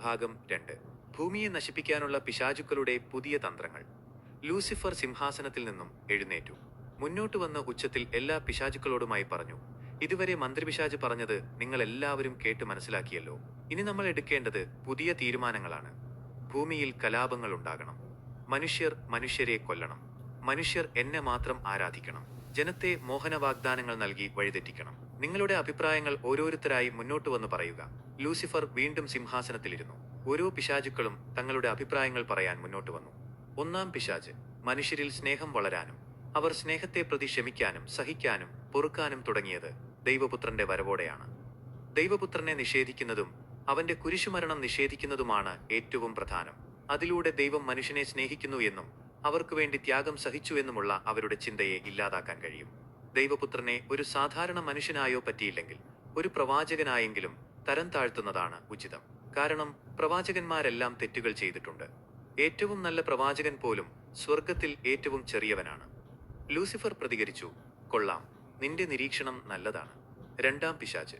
ഭാഗം രണ്ട്. ഭൂമിയെ നശിപ്പിക്കാനുള്ള പിശാചുക്കളുടെ പുതിയ തന്ത്രങ്ങൾ. ലൂസിഫർ സിംഹാസനത്തിൽ നിന്നും എഴുന്നേറ്റു. മുന്നോട്ട് വന്ന ഉച്ചത്തിൽ എല്ലാ പിശാചുക്കളോടുമായി പറഞ്ഞു ഇതുവരെ മന്ത്രിപിശാജ് പറഞ്ഞത് നിങ്ങൾ എല്ലാവരും കേട്ട് മനസ്സിലാക്കിയല്ലോ. ഇനി നമ്മൾ എടുക്കേണ്ടത് പുതിയ തീരുമാനങ്ങളാണ്. ഭൂമിയിൽ കലാപങ്ങൾ ഉണ്ടാകണം. മനുഷ്യർ മനുഷ്യരെ കൊല്ലണം. മനുഷ്യർ എന്നെ മാത്രം ആരാധിക്കണം. ജനത്തെ മോഹന വാഗ്ദാനങ്ങൾ നൽകി വഴിതെറ്റിക്കണം. നിങ്ങളുടെ അഭിപ്രായങ്ങൾ ഓരോരുത്തരായി മുന്നോട്ട് വന്ന് പറയുക. ലൂസിഫർ വീണ്ടും സിംഹാസനത്തിലിരുന്നു. ഓരോ പിശാചുക്കളും തങ്ങളുടെ അഭിപ്രായങ്ങൾ പറയാൻ മുന്നോട്ട് വന്നു. ഒന്നാം പിശാജ് മനുഷ്യരിൽ സ്നേഹം വളരാനും അവർ സ്നേഹത്തെ പ്രതി ക്ഷമിക്കാനും സഹിക്കാനും പൊറുക്കാനും തുടങ്ങിയത് ദൈവപുത്രന്റെ വരവോടെയാണ്. ദൈവപുത്രനെ നിഷേധിക്കുന്നതും അവന്റെ കുരിശുമരണം നിഷേധിക്കുന്നതുമാണ് ഏറ്റവും പ്രധാനം. അതിലൂടെ ദൈവം മനുഷ്യനെ സ്നേഹിക്കുന്നു എന്നും അവർക്ക് വേണ്ടി ത്യാഗം സഹിച്ചു എന്നുമുള്ള അവരുടെ ചിന്തയെ ഇല്ലാതാക്കാൻ കഴിയും. ദൈവപുത്രനെ ഒരു സാധാരണ മനുഷ്യനായോ പറ്റിയില്ലെങ്കിൽ ഒരു പ്രവാചകനായെങ്കിലും തരം താഴ്ത്തുന്നതാണ് ഉചിതം. കാരണം പ്രവാചകന്മാരെല്ലാം തെറ്റുകൾ ചെയ്തിട്ടുണ്ട്. ഏറ്റവും നല്ല പ്രവാചകൻ പോലും സ്വർഗത്തിൽ ഏറ്റവും ചെറിയവനാണ്. ലൂസിഫർ പ്രതികരിച്ചു കൊള്ളാം നിന്റെ നിരീക്ഷണം നല്ലതാണ്. രണ്ടാം പിശാച്.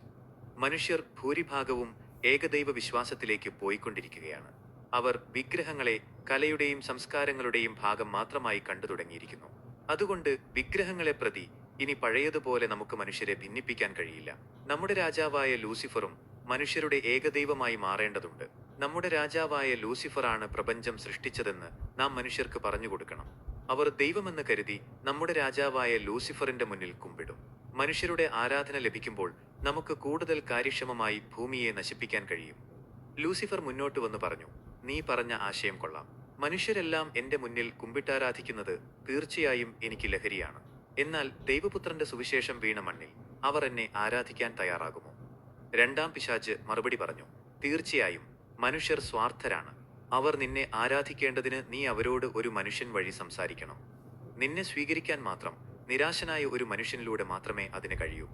മനുഷ്യർ ഭൂരിഭാഗവും ഏകദൈവ വിശ്വാസത്തിലേക്ക് പോയിക്കൊണ്ടിരിക്കുകയാണ്. അവർ വിഗ്രഹങ്ങളെ കലയുടെയും സംസ്കാരങ്ങളുടെയും ഭാഗം മാത്രമായി കണ്ടു തുടങ്ങിയിരിക്കുന്നു. അതുകൊണ്ട് വിഗ്രഹങ്ങളെ പ്രതി ഇനി പഴയതുപോലെ നമുക്ക് മനുഷ്യരെ ഭിന്നിപ്പിക്കാൻ കഴിയില്ല. നമ്മുടെ രാജാവായ ലൂസിഫറും മനുഷ്യരുടെ ഏകദൈവമായി മാറേണ്ടതുണ്ട്. നമ്മുടെ രാജാവായ ലൂസിഫറാണ് പ്രപഞ്ചം സൃഷ്ടിച്ചതെന്ന് നാം മനുഷ്യർക്ക് പറഞ്ഞു കൊടുക്കണം. അവർ ദൈവമെന്ന് കരുതി നമ്മുടെ രാജാവായ ലൂസിഫറിന്റെ മുന്നിൽ കുമ്പിടും. മനുഷ്യരുടെ ആരാധന ലഭിക്കുമ്പോൾ നമുക്ക് കൂടുതൽ കാര്യക്ഷമമായി ഭൂമിയെ നശിപ്പിക്കാൻ കഴിയും. ലൂസിഫർ മുന്നോട്ട് വന്ന് പറഞ്ഞു നീ പറഞ്ഞ ആശയം കൊള്ളാം. മനുഷ്യരെല്ലാം എന്റെ മുന്നിൽ കുമ്പിട്ടാരാധിക്കുന്നത് തീർച്ചയായും എനിക്ക് ലഹരിയാണ്. എന്നാൽ ദൈവപുത്രന്റെ സുവിശേഷം വീണ മണ്ണിൽ അവർ എന്നെ ആരാധിക്കാൻ തയ്യാറാകുമോ? രണ്ടാം പിശാച് മറുപടി പറഞ്ഞു തീർച്ചയായും മനുഷ്യർ സ്വാർത്ഥരാണ്. അവർ നിന്നെ ആരാധിക്കേണ്ടതിന് നീ അവരോട് ഒരു മനുഷ്യൻ വഴി സംസാരിക്കണം. നിന്നെ സ്വീകരിക്കാൻ മാത്രം നിരാശനായ ഒരു മനുഷ്യനിലൂടെ മാത്രമേ അതിന് കഴിയൂ.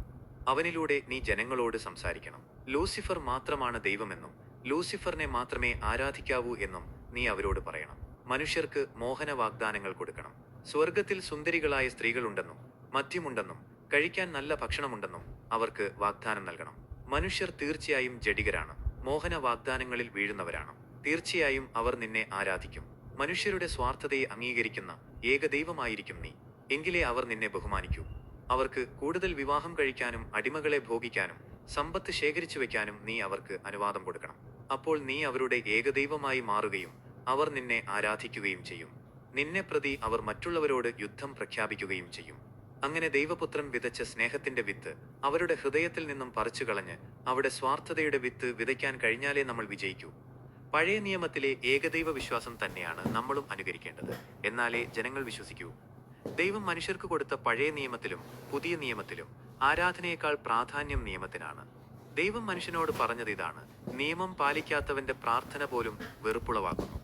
അവനിലൂടെ നീ ജനങ്ങളോട് സംസാരിക്കണം. ലൂസിഫർ മാത്രമാണ് ദൈവമെന്നും ലൂസിഫറിനെ മാത്രമേ ആരാധിക്കാവൂ എന്നും നീ അവരോട് പറയണം. മനുഷ്യർക്ക് മോഹന വാഗ്ദാനങ്ങൾ കൊടുക്കണം. സ്വർഗത്തിൽ സുന്ദരികളായ സ്ത്രീകളുണ്ടെന്നും മദ്യമുണ്ടെന്നും കഴിക്കാൻ നല്ല ഭക്ഷണമുണ്ടെന്നും അവർക്ക് വാഗ്ദാനം നൽകണം. മനുഷ്യർ തീർച്ചയായും ജഡികരാണ്. മോഹന വാഗ്ദാനങ്ങളിൽ വീഴുന്നവരാണ്. തീർച്ചയായും അവർ നിന്നെ ആരാധിക്കും. മനുഷ്യരുടെ സ്വാർത്ഥതയെ അംഗീകരിക്കുന്ന ഏകദൈവമായിരിക്കും നീ. എങ്കിലേ അവർ നിന്നെ ബഹുമാനിക്കൂ. അവർക്ക് കൂടുതൽ വിവാഹം കഴിക്കാനും അടിമകളെ ഭോഗിക്കാനും സമ്പത്ത് ശേഖരിച്ചു വെക്കാനും നീ അവർക്ക് അനുവാദം കൊടുക്കണം. അപ്പോൾ നീ അവരുടെ ഏകദൈവമായി മാറുകയും അവർ നിന്നെ ആരാധിക്കുകയും ചെയ്യും. നിന്നെ പ്രതി അവർ മറ്റുള്ളവരോട് യുദ്ധം പ്രഖ്യാപിക്കുകയും ചെയ്യും. അങ്ങനെ ദൈവപുത്രൻ വിതച്ച സ്നേഹത്തിന്റെ വിത്ത് അവരുടെ ഹൃദയത്തിൽ നിന്നും പറിച്ചു കളഞ്ഞ് അവിടെ സ്വാർത്ഥതയുടെ വിത്ത് വിതയ്ക്കാൻ കഴിഞ്ഞാലേ നമ്മൾ വിജയിക്കൂ. പഴയ നിയമത്തിലെ ഏകദൈവ വിശ്വാസം തന്നെയാണ് നമ്മളും അനുകരിക്കേണ്ടത്. എന്നാലേ ജനങ്ങൾ വിശ്വസിക്കൂ. ദൈവം മനുഷ്യർക്ക് കൊടുത്ത പഴയ നിയമത്തിലും പുതിയ നിയമത്തിലും ആരാധനയേക്കാൾ പ്രാധാന്യം നിയമത്തിനാണ്. ദൈവം മനുഷ്യനോട് പറഞ്ഞത് ഇതാണ് നിയമം പാലിക്കാത്തവന്റെ പ്രാർത്ഥന പോലും വെറുപ്പുളവാക്കുന്നു.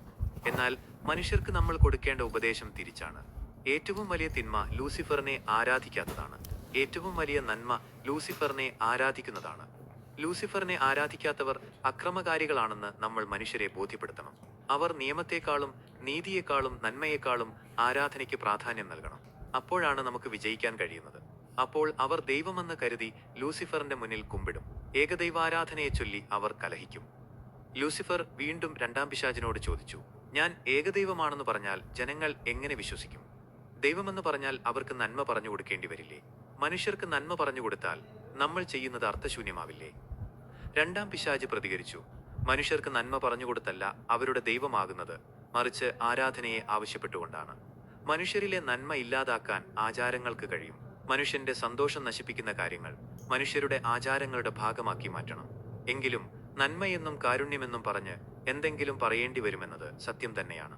എന്നാൽ മനുഷ്യർക്ക് നമ്മൾ കൊടുക്കേണ്ട ഉപദേശം തിരിച്ചാണ്. ഏറ്റവും വലിയ തിന്മ ലൂസിഫറിനെ ആരാധിക്കാത്തതാണ്. ഏറ്റവും വലിയ നന്മ ലൂസിഫറിനെ ആരാധിക്കുന്നതാണ്. ലൂസിഫറിനെ ആരാധിക്കാത്തവർ അക്രമകാരികളാണെന്ന് നമ്മൾ മനുഷ്യരെ ബോധ്യപ്പെടുത്തണം. അവർ നിയമത്തെക്കാളും നീതിയെക്കാളും നന്മയെക്കാളും ആരാധനയ്ക്ക് പ്രാധാന്യം നൽകണം. അപ്പോഴാണ് നമുക്ക് വിജയിക്കാൻ കഴിയുന്നത്. അപ്പോൾ അവർ ദൈവമെന്ന് കരുതി ലൂസിഫറിന്റെ മുന്നിൽ കുമ്പിടും. ഏകദൈവാരാധനയെ ചൊല്ലി അവർ കലഹിക്കും. ലൂസിഫർ വീണ്ടും രണ്ടാം പിശാചിനോട് ചോദിച്ചു ഞാൻ ഏകദൈവമാണെന്ന് പറഞ്ഞാൽ ജനങ്ങൾ എങ്ങനെ വിശ്വസിക്കും? ദൈവമെന്ന് പറഞ്ഞാൽ അവർക്ക് നന്മ പറഞ്ഞു കൊടുക്കേണ്ടി വരില്ലേ? മനുഷ്യർക്ക് നന്മ പറഞ്ഞു കൊടുത്താൽ നമ്മൾ ചെയ്യുന്നത് അർത്ഥശൂന്യമാവില്ലേ? രണ്ടാം പിശാജ് പ്രതികരിച്ചു. മനുഷ്യർക്ക് നന്മ പറഞ്ഞു കൊടുത്തല്ല അവരുടെ ദൈവമാകുന്നത്. മറിച്ച് ആരാധനയെ ആവശ്യപ്പെട്ടുകൊണ്ടാണ്. മനുഷ്യരിലെ നന്മ ഇല്ലാതാക്കാൻ ആചാരങ്ങൾക്ക് കഴിയും. മനുഷ്യന്റെ സന്തോഷം നശിപ്പിക്കുന്ന കാര്യങ്ങൾ മനുഷ്യരുടെ ആചാരങ്ങളുടെ ഭാഗമാക്കി മാറ്റണം. എങ്കിലും നന്മയെന്നും കാരുണ്യമെന്നും പറഞ്ഞ് എന്തെങ്കിലും പറയേണ്ടി വരുമെന്നത് സത്യം തന്നെയാണ്.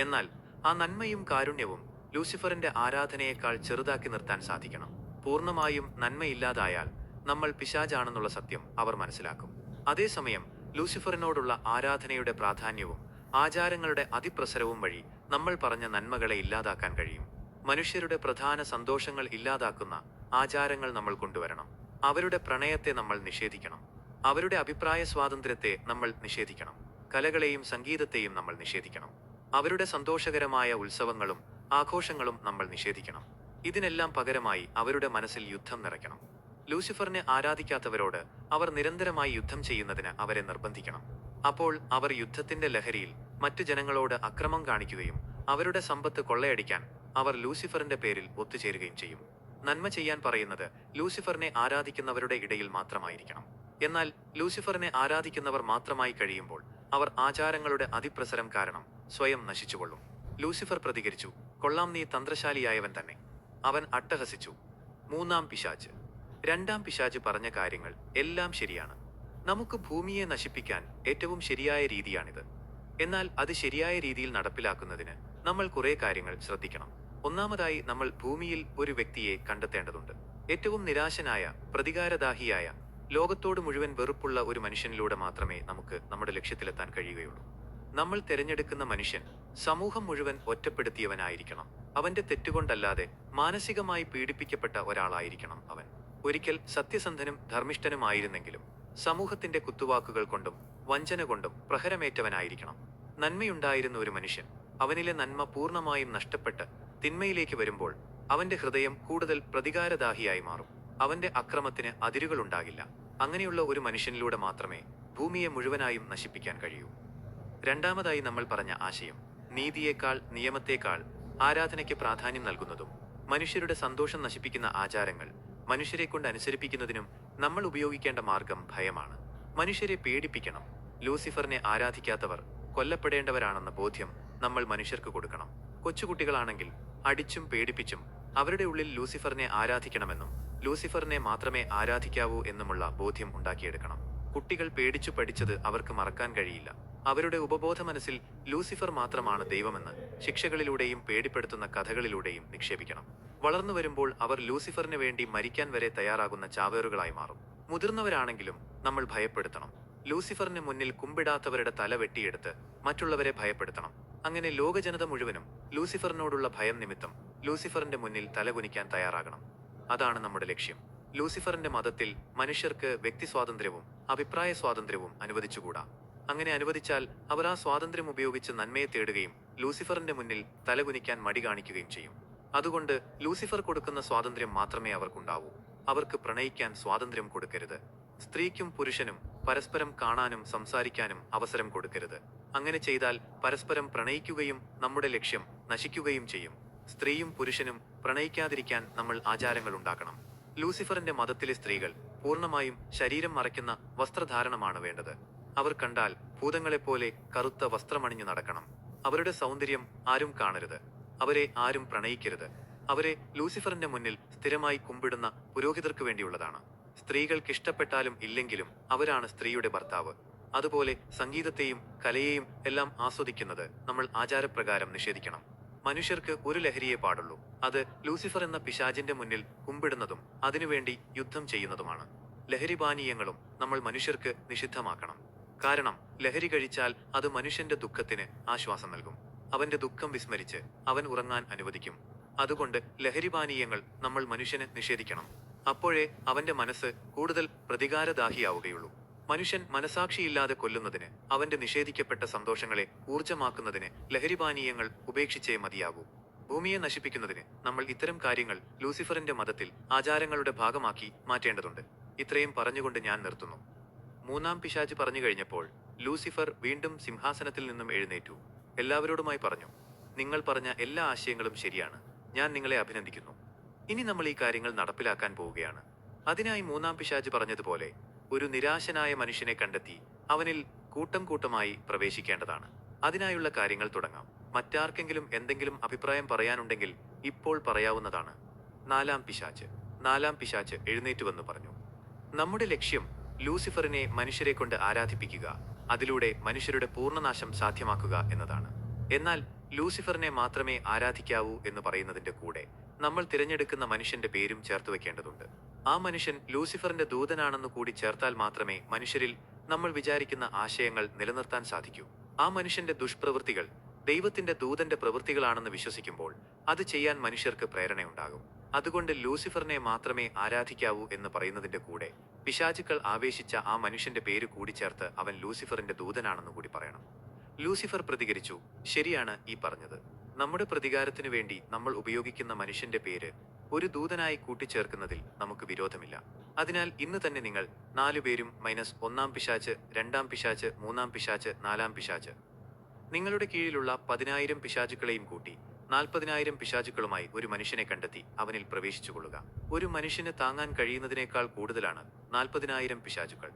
എന്നാൽ ആ നന്മയും കാരുണ്യവും ലൂസിഫറിന്റെ ആരാധനയേക്കാൾ ചെറുതാക്കി നിർത്താൻ സാധിക്കണം. പൂർണമായും നന്മയില്ലാതായാൽ നമ്മൾ പിശാജാണെന്നുള്ള സത്യം അവർ മനസ്സിലാക്കും. അതേസമയം ലൂസിഫറിനോടുള്ള ആരാധനയുടെ പ്രാധാന്യവും ആചാരങ്ങളുടെ അതിപ്രസരവും വഴി നമ്മൾ പറഞ്ഞ നന്മകളെ ഇല്ലാതാക്കാൻ കഴിയും. മനുഷ്യരുടെ പ്രധാന സന്തോഷങ്ങൾ ഇല്ലാതാക്കുന്ന ആചാരങ്ങൾ നമ്മൾ കൊണ്ടുവരണം. അവരുടെ പ്രണയത്തെ നമ്മൾ നിഷേധിക്കണം. അവരുടെ അഭിപ്രായ സ്വാതന്ത്ര്യത്തെ നമ്മൾ നിഷേധിക്കണം. കലകളെയും സംഗീതത്തെയും നമ്മൾ നിഷേധിക്കണം. അവരുടെ സന്തോഷകരമായ ഉത്സവങ്ങളും ആഘോഷങ്ങളും നമ്മൾ നിഷേധിക്കണം. ഇതിനെല്ലാം പകരമായി അവരുടെ മനസ്സിൽ യുദ്ധം നിറയ്ക്കണം. ലൂസിഫറിനെ ആരാധിക്കാത്തവരോട് അവർ നിരന്തരമായി യുദ്ധം ചെയ്യുന്നതിന് അവരെ നിർബന്ധിക്കണം. അപ്പോൾ അവർ യുദ്ധത്തിന്റെ ലഹരിയിൽ മറ്റു ജനങ്ങളോട് അക്രമം കാണിക്കുകയും അവരുടെ സമ്പത്ത് കൊള്ളയടിക്കാൻ അവർ ലൂസിഫറിന്റെ പേരിൽ ഒത്തുചേരുകയും ചെയ്യും. നന്മ ചെയ്യാൻ പറയുന്നത് ലൂസിഫറിനെ ആരാധിക്കുന്നവരുടെ ഇടയിൽ മാത്രമായിരിക്കണം. എന്നാൽ ലൂസിഫറിനെ ആരാധിക്കുന്നവർ മാത്രമായി കഴിയുമ്പോൾ അവർ ആചാരങ്ങളുടെ അതിപ്രസരം കാരണം സ്വയം നശിച്ചുകൊള്ളും. ലൂസിഫർ പ്രതികരിച്ചു കൊള്ളാം നീ തന്ത്രശാലിയായവൻ തന്നെ. അവൻ അട്ടഹസിച്ചു. മൂന്നാം പിശാച്ച് രണ്ടാം പിശാച്ച് പറഞ്ഞ കാര്യങ്ങൾ എല്ലാം ശരിയാണ്. നമുക്ക് ഭൂമിയെ നശിപ്പിക്കാൻ ഏറ്റവും ശരിയായ രീതിയാണിത്. എന്നാൽ അത് ശരിയായ രീതിയിൽ നടപ്പിലാക്കുന്നതിന് നമ്മൾ കുറെ കാര്യങ്ങൾ ശ്രദ്ധിക്കണം. ഒന്നാമതായി നമ്മൾ ഭൂമിയിൽ ഒരു വ്യക്തിയെ കണ്ടെത്തേണ്ടതുണ്ട്. ഏറ്റവും നിരാശനായ പ്രതികാരദാഹിയായ ലോകത്തോട് മുഴുവൻ വെറുപ്പുള്ള ഒരു മനുഷ്യനിലൂടെ മാത്രമേ നമുക്ക് നമ്മുടെ ലക്ഷ്യത്തിലെത്താൻ കഴിയുകയുള്ളൂ. നമ്മൾ തിരഞ്ഞെടുക്കുന്ന മനുഷ്യൻ സമൂഹം മുഴുവൻ ഒറ്റപ്പെടുത്തിയവനായിരിക്കണം. അവന്റെ തെറ്റുകൊണ്ടല്ലാതെ മാനസികമായി പീഡിപ്പിക്കപ്പെട്ട ഒരാളായിരിക്കണം അവൻ. ഒരിക്കൽ സത്യസന്ധനും ധർമ്മിഷ്ഠനുമായിരുന്നെങ്കിലും സമൂഹത്തിന്റെ കുത്തുവാക്കുകൾ കൊണ്ടും വഞ്ചന കൊണ്ടും പ്രഹരമേറ്റവനായിരിക്കണം. നന്മയുണ്ടായിരുന്ന ഒരു മനുഷ്യൻ അവനിലെ നന്മ പൂർണമായും നഷ്ടപ്പെട്ട് തിന്മയിലേക്ക് വരുമ്പോൾ അവന്റെ ഹൃദയം കൂടുതൽ പ്രതികാരദാഹിയായി മാറും. അവന്റെ അക്രമത്തിന് അതിരുകളുണ്ടാകില്ല. അങ്ങനെയുള്ള ഒരു മനുഷ്യനിലൂടെ മാത്രമേ ഭൂമിയെ മുഴുവനായും നശിപ്പിക്കാൻ കഴിയൂ. രണ്ടാമതായി നമ്മൾ പറഞ്ഞ ആശയം നീതിയേക്കാൾ നിയമത്തേക്കാൾ ആരാധനയ്ക്ക് പ്രാധാന്യം നൽകുന്നതും മനുഷ്യരുടെ സന്തോഷം നശിപ്പിക്കുന്ന ആചാരങ്ങൾ മനുഷ്യരെ കൊണ്ട് അനുസരിപ്പിക്കുന്നതിനും നമ്മൾ ഉപയോഗിക്കേണ്ട മാർഗം ഭയമാണ്. മനുഷ്യരെ പേടിപ്പിക്കണം. ലൂസിഫറിനെ ആരാധിക്കാത്തവർ കൊല്ലപ്പെടേണ്ടവരാണെന്ന ബോധ്യം നമ്മൾ മനുഷ്യർക്ക് കൊടുക്കണം. കൊച്ചുകുട്ടികളാണെങ്കിൽ അടിച്ചും പേടിപ്പിച്ചും അവരുടെ ഉള്ളിൽ ലൂസിഫറിനെ ആരാധിക്കണമെന്നും ലൂസിഫറിനെ മാത്രമേ ആരാധിക്കാവൂ എന്നുമുള്ള ബോധ്യം ഉണ്ടാക്കിയെടുക്കണം. കുട്ടികൾ പേടിച്ചു പഠിച്ചത് അവർക്ക് മറക്കാൻ കഴിയില്ല. അവരുടെ ഉപബോധ മനസ്സിൽ ലൂസിഫർ മാത്രമാണ് ദൈവമെന്ന് ശിക്ഷകളിലൂടെയും പേടിപ്പെടുത്തുന്ന കഥകളിലൂടെയും നിക്ഷേപിക്കണം. വളർന്നു വരുമ്പോൾ അവർ ലൂസിഫറിന് വേണ്ടി മരിക്കാൻ വരെ തയ്യാറാകുന്ന ചാവേറുകളായി മാറും. മുതിർന്നവരാണെങ്കിലും നമ്മൾ ഭയപ്പെടുത്തണം. ലൂസിഫറിന് മുന്നിൽ കുമ്പിടാത്തവരുടെ തല വെട്ടിയെടുത്ത് മറ്റുള്ളവരെ ഭയപ്പെടുത്തണം. അങ്ങനെ ലോകജനത മുഴുവനും ലൂസിഫറിനോടുള്ള ഭയം നിമിത്തം ലൂസിഫറിന്റെ മുന്നിൽ തലകുനിക്കാൻ തയ്യാറാകണം. അതാണ് നമ്മുടെ ലക്ഷ്യം. ലൂസിഫറിന്റെ മതത്തിൽ മനുഷ്യർക്ക് വ്യക്തി സ്വാതന്ത്ര്യവും അഭിപ്രായ സ്വാതന്ത്ര്യവും അനുവദിച്ചുകൂടാ. അങ്ങനെ അനുവദിച്ചാൽ അവർ ആ സ്വാതന്ത്ര്യം ഉപയോഗിച്ച് നന്മയെ തേടുകയും ലൂസിഫറിന്റെ മുന്നിൽ തലകുനിക്കാൻ മടി കാണിക്കുകയും ചെയ്യും. അതുകൊണ്ട് ലൂസിഫർ കൊടുക്കുന്ന സ്വാതന്ത്ര്യം മാത്രമേ അവർക്കുണ്ടാവൂ. അവർക്ക് പ്രണയിക്കാൻ സ്വാതന്ത്ര്യം കൊടുക്കരുത്. സ്ത്രീക്കും പുരുഷനും പരസ്പരം കാണാനും സംസാരിക്കാനും അവസരം കൊടുക്കരുത്. അങ്ങനെ ചെയ്താൽ പരസ്പരം പ്രണയിക്കുകയും നമ്മുടെ ലക്ഷ്യം നശിക്കുകയും ചെയ്യും. സ്ത്രീയും പുരുഷനും പ്രണയിക്കാതിരിക്കാൻ നമ്മൾ ആചാരങ്ങൾ ഉണ്ടാക്കണം. ലൂസിഫറിന്റെ മതത്തിലെ സ്ത്രീകൾ പൂർണമായും ശരീരം മറയ്ക്കുന്ന വസ്ത്രധാരണമാണ് വേണ്ടത്. അവർ കണ്ടാൽ ഭൂതങ്ങളെപ്പോലെ കറുത്ത വസ്ത്രമണിഞ്ഞു നടക്കണം. അവരുടെ സൗന്ദര്യം ആരും കാണരുത്. അവരെ ആരും പ്രണയിക്കരുത്. അവരെ ലൂസിഫറിന്റെ മുന്നിൽ സ്ഥിരമായി കുമ്പിടുന്ന പുരോഹിതർക്ക് വേണ്ടിയുള്ളതാണ്. സ്ത്രീകൾക്ക് ഇഷ്ടപ്പെട്ടാലും ഇല്ലെങ്കിലും അവരാണ് സ്ത്രീയുടെ ഭർത്താവ്. അതുപോലെ സംഗീതത്തെയും കലയെയും എല്ലാം ആസ്വദിക്കുന്നത് നമ്മൾ ആചാരപ്രകാരം നിഷേധിക്കണം. മനുഷ്യർക്ക് ഒരു ലഹരിയെ പാടുള്ളൂ. അത് ലൂസിഫർ എന്ന പിശാചിന്റെ മുന്നിൽ കുമ്പിടുന്നതും അതിനുവേണ്ടി യുദ്ധം ചെയ്യുന്നതുമാണ്. ലഹരി പാനീയങ്ങളും നമ്മൾ മനുഷ്യർക്ക് നിഷിദ്ധമാക്കണം. കാരണം ലഹരി കഴിച്ചാൽ അത് മനുഷ്യന്റെ ദുഃഖത്തിന് ആശ്വാസം നൽകും. അവന്റെ ദുഃഖം വിസ്മരിച്ച് അവൻ ഉറങ്ങാൻ അനുവദിക്കും. അതുകൊണ്ട് ലഹരി പാനീയങ്ങൾ നമ്മൾ മനുഷ്യന് നിഷേധിക്കണം. അപ്പോഴേ അവന്റെ മനസ്സ് കൂടുതൽ പ്രതികാരദാഹിയാവുകയുള്ളൂ. മനുഷ്യൻ മനസാക്ഷിയില്ലാതെ കൊല്ലുന്നതിന് അവന്റെ നിഷേധിക്കപ്പെട്ട സന്തോഷങ്ങളെ ഊർജമാക്കുന്നതിന് ലഹരിപാനീയങ്ങൾ ഉപേക്ഷിച്ചേ മതിയാകൂ. ഭൂമിയെ നശിപ്പിക്കുന്നതിന് നമ്മൾ ഇത്തരം കാര്യങ്ങൾ ലൂസിഫറിന്റെ മതത്തിൽ ആചാരങ്ങളുടെ ഭാഗമാക്കി മാറ്റേണ്ടതുണ്ട്. ഇത്രയും പറഞ്ഞുകൊണ്ട് ഞാൻ നിർത്തുന്നു. മൂന്നാം പിശാജ് പറഞ്ഞു കഴിഞ്ഞപ്പോൾ ലൂസിഫർ വീണ്ടും സിംഹാസനത്തിൽ നിന്നും എഴുന്നേറ്റു. എല്ലാവരോടുമായി പറഞ്ഞു നിങ്ങൾ പറഞ്ഞ എല്ലാ ആശയങ്ങളും ശരിയാണ്. ഞാൻ നിങ്ങളെ അഭിനന്ദിക്കുന്നു. ഇനി നമ്മൾ ഈ കാര്യങ്ങൾ നടപ്പിലാക്കാൻ പോവുകയാണ്. അതിനായി മൂന്നാം പിശാജ് പറഞ്ഞതുപോലെ ഒരു നിരാശനായ മനുഷ്യനെ കണ്ടെത്തി അവനിൽ കൂട്ടം കൂട്ടമായി പ്രവേശിക്കേണ്ടതാണ്. അതിനായുള്ള കാര്യങ്ങൾ തുടങ്ങാം. മറ്റാർക്കെങ്കിലും എന്തെങ്കിലും അഭിപ്രായം പറയാനുണ്ടെങ്കിൽ ഇപ്പോൾ പറയാവുന്നതാണ്. നാലാം പിശാച്ച്. നാലാം പിശാച് എഴുന്നേറ്റുവെന്ന് പറഞ്ഞു. നമ്മുടെ ലക്ഷ്യം ലൂസിഫറിനെ മനുഷ്യരെ കൊണ്ട് ആരാധിപ്പിക്കുക അതിലൂടെ മനുഷ്യരുടെ പൂർണനാശം സാധ്യമാക്കുക എന്നതാണ്. എന്നാൽ ലൂസിഫറിനെ മാത്രമേ ആരാധിക്കാവൂ എന്ന് പറയുന്നതിന്റെ കൂടെ നമ്മൾ തിരഞ്ഞെടുക്കുന്ന മനുഷ്യന്റെ പേരും ചേർത്ത് വെക്കേണ്ടതുണ്ട്. ആ മനുഷ്യൻ ലൂസിഫറിന്റെ ദൂതനാണെന്ന് കൂടി ചേർത്താൽ മാത്രമേ മനുഷ്യരിൽ നമ്മൾ വിചാരിക്കുന്ന ആശയങ്ങൾ നിലനിർത്താൻ സാധിക്കൂ. ആ മനുഷ്യന്റെ ദുഷ്പ്രവൃത്തികൾ ദൈവത്തിന്റെ ദൂതന്റെ പ്രവൃത്തികളാണെന്ന് വിശ്വസിക്കുമ്പോൾ അത് ചെയ്യാൻ മനുഷ്യർക്ക് പ്രേരണയുണ്ടാകും. അതുകൊണ്ട് ലൂസിഫറിനെ മാത്രമേ ആരാധിക്കാവൂ എന്ന് പറയുന്നതിന്റെ കൂടെ പിശാചുക്കൾ ആവേശിച്ച ആ മനുഷ്യന്റെ പേര് കൂടി ചേർത്ത് അവൻ ലൂസിഫറിന്റെ ദൂതനാണെന്ന് കൂടി പറയണം. ലൂസിഫർ പ്രതികരിച്ചു ശരിയാണ് ഈ പറഞ്ഞത്. നമ്മുടെ പ്രതികാരത്തിനു വേണ്ടി നമ്മൾ ഉപയോഗിക്കുന്ന മനുഷ്യന്റെ പേര് ഒരു ദൂതനായി കൂട്ടിച്ചേർക്കുന്നതിൽ നമുക്ക് വിരോധമില്ല. അതിനാൽ ഇന്ന് തന്നെ നിങ്ങൾ നാലുപേരും മൈനസ് ഒന്നാം പിശാച്ച് രണ്ടാം പിശാച്ച് മൂന്നാം പിശാച്ച് നാലാം പിശാച്ച്. നിങ്ങളുടെ കീഴിലുള്ള പതിനായിരം പിശാചുക്കളെയും കൂട്ടി നാൽപ്പതിനായിരം പിശാചുക്കളുമായി ഒരു മനുഷ്യനെ കണ്ടെത്തി അവനിൽ പ്രവേശിച്ചുകൊള്ളുക ഒരു മനുഷ്യന് താങ്ങാൻ കഴിയുന്നതിനേക്കാൾ കൂടുതലാണ് നാൽപ്പതിനായിരം പിശാചുക്കൾ.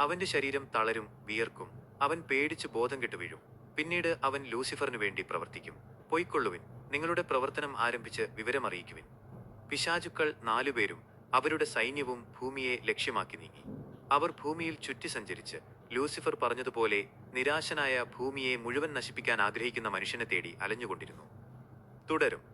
അവന്റെ ശരീരം തളരും വിയർക്കും. അവൻ പേടിച്ച് ബോധം കെട്ടു വീഴും. പിന്നീട് അവൻ ലൂസിഫറിനു വേണ്ടി പ്രവർത്തിക്കും. പൊയ്ക്കൊള്ളുവിൻ. നിങ്ങളുടെ പ്രവർത്തനം ആരംഭിച്ച് വിവരമറിയിക്കുവിൻ. പിശാചുക്കൾ നാലുപേരും അവരുടെ സൈന്യവും ഭൂമിയെ ലക്ഷ്യമാക്കി നീങ്ങി. അവർ ഭൂമിയിൽ ചുറ്റി സഞ്ചരിച്ച് ലൂസിഫർ പറഞ്ഞതുപോലെ നിരാശനായ ഭൂമിയെ മുഴുവൻ നശിപ്പിക്കാൻ ആഗ്രഹിക്കുന്ന മനുഷ്യനെ തേടി അലഞ്ഞുകൊണ്ടിരുന്നു. തുടരും.